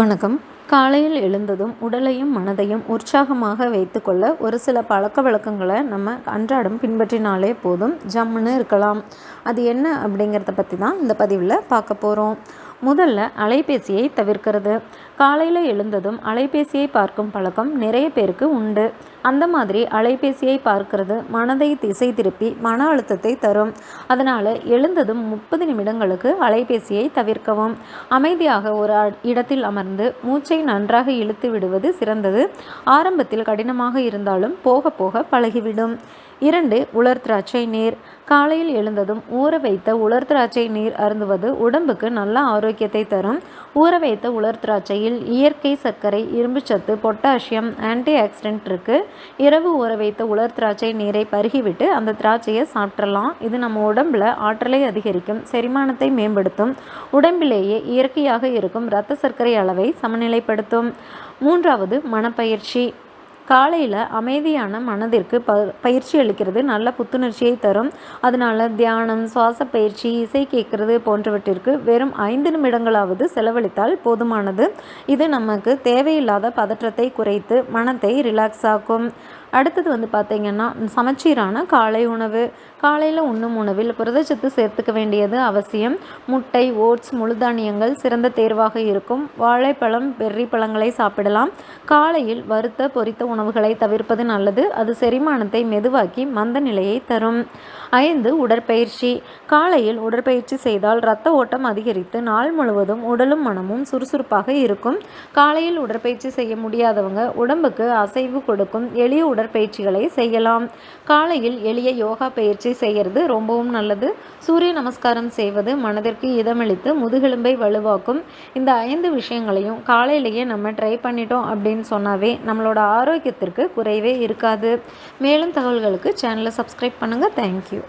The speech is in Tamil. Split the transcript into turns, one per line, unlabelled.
வணக்கம். காலையில் எழுந்ததும் உடலையும் மனதையும் உற்சாகமாக வைத்துக்கொள்ள ஒரு சில பழக்க வழக்கங்களை நம்ம அன்றாடம் பின்பற்றினாலே போதும். ஜம்முன்னு இருக்கலாம். அது என்ன அப்படிங்கிறத பற்றி தான் இந்த பதிவில் பார்க்க போகிறோம் முதல்ல அலைபேசியை தவிர்க்கிறது. காலையில் எழுந்ததும் அலைபேசியை பார்க்கும் பழக்கம் நிறைய பேருக்கு உண்டு. அந்த மாதிரி அலைபேசியை பார்க்கிறது மனதை திசை திருப்பி மன அழுத்தத்தை தரும். அதனால் எழுந்ததும் முப்பது நிமிடங்களுக்கு அலைபேசியை தவிர்க்கவும். அமைதியாக ஒரு இடத்தில் அமர்ந்து மூச்சை நன்றாக இழுத்து விடுவது சிறந்தது. ஆரம்பத்தில் கடினமாக இருந்தாலும் போக போக பழகிவிடும். இரண்டு உலர் திராட்சை நீர். காலையில் எழுந்ததும் ஊற வைத்த உலர் திராட்சை நீர் அருந்துவது உடம்புக்கு நல்ல ஆரோக்கியத்தை தரும். ஊற வைத்த உலர் திராட்சையில் இயற்கை சர்க்கரை இரும்புச்சத்து பொட்டாசியம் ஆன்டி ஆக்சிடென்ட் இருக்குது இரவு ஊற வைத்த உலர் திராட்சை நீரை பருகிவிட்டு அந்த திராட்சையை சாப்பிட்றலாம் இது நம்ம உடம்பில் ஆற்றலை அதிகரிக்கும் செரிமானத்தை மேம்படுத்தும் உடம்பிலேயே இயற்கையாக இருக்கும் இரத்த சர்க்கரை அளவை சமநிலைப்படுத்தும். மூன்றாவது மனப்பயிற்சி. காலையில் அமைதியான மனதிற்கு ப பயிற்சி அளிக்கிறது நல்ல புத்துணர்ச்சியை தரும். அதனால் தியானம் சுவாச பயிற்சி இசை கேட்குறது போன்றவற்றிற்கு வெறும் ஐந்து நிமிடங்களாவது செலவழித்தால் போதுமானது. இது நமக்கு தேவையில்லாத பதற்றத்தை குறைத்து மனத்தை ரிலாக்ஸ் ஆக்கும். அடுத்தது வந்து பார்த்திங்கன்னா சமச்சீரான காலை உணவு. காலையில் உண்ணும் உணவில் புரதச்சத்து சேர்த்துக்க வேண்டியது அவசியம். முட்டை ஓட்ஸ் முழுதானியங்கள் சிறந்த தேர்வாக இருக்கும். வாழைப்பழம் பெர்ரி பழங்களை சாப்பிடலாம். காலையில் வறுத்த பொரித்த உணவுகளை தவிர்ப்பது நல்லது. அது செரிமானத்தை மெதுவாக்கி மந்த நிலையை தரும். ஐந்து உடற்பயிற்சி. காலையில் உடற்பயிற்சி செய்தால் இரத்த ஓட்டம் அதிகரித்து நாள் முழுவதும் உடலும் மனமும் சுறுசுறுப்பாக இருக்கும். காலையில் உடற்பயிற்சி செய்ய முடியாதவங்க உடம்புக்கு அசைவு கொடுக்கும். எளிய உடற்பயிற்சிகளை செய்யலாம். காலையில் எளிய யோகா பயிற்சி செய்கிறது ரொம்பவும் நல்லது. சூரிய நமஸ்காரம் செய்வது மனதிற்கு இதமளித்து முதுகெலும்பை வலுவாக்கும். இந்த ஐந்து விஷயங்களையும் காலையிலேயே நம்ம ட்ரை பண்ணிட்டோம் அப்படின்னு சொன்னாவே நம்மளோட ஆரோக்கியத்திற்கு குறைவே இருக்காது. மேலும் தகவல்களுக்கு சேனலை சப்ஸ்கிரைப் பண்ணுங்கள் தேங்க்யூ